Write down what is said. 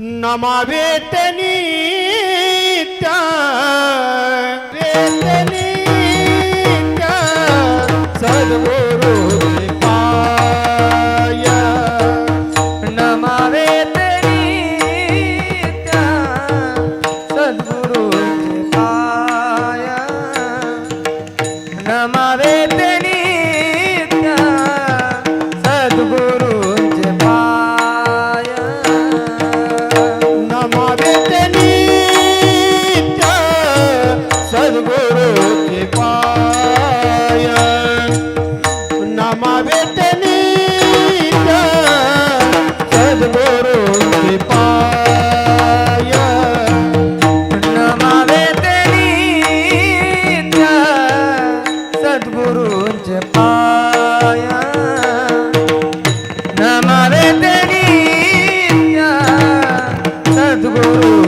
নমাবে তেনি তা સદગુરુ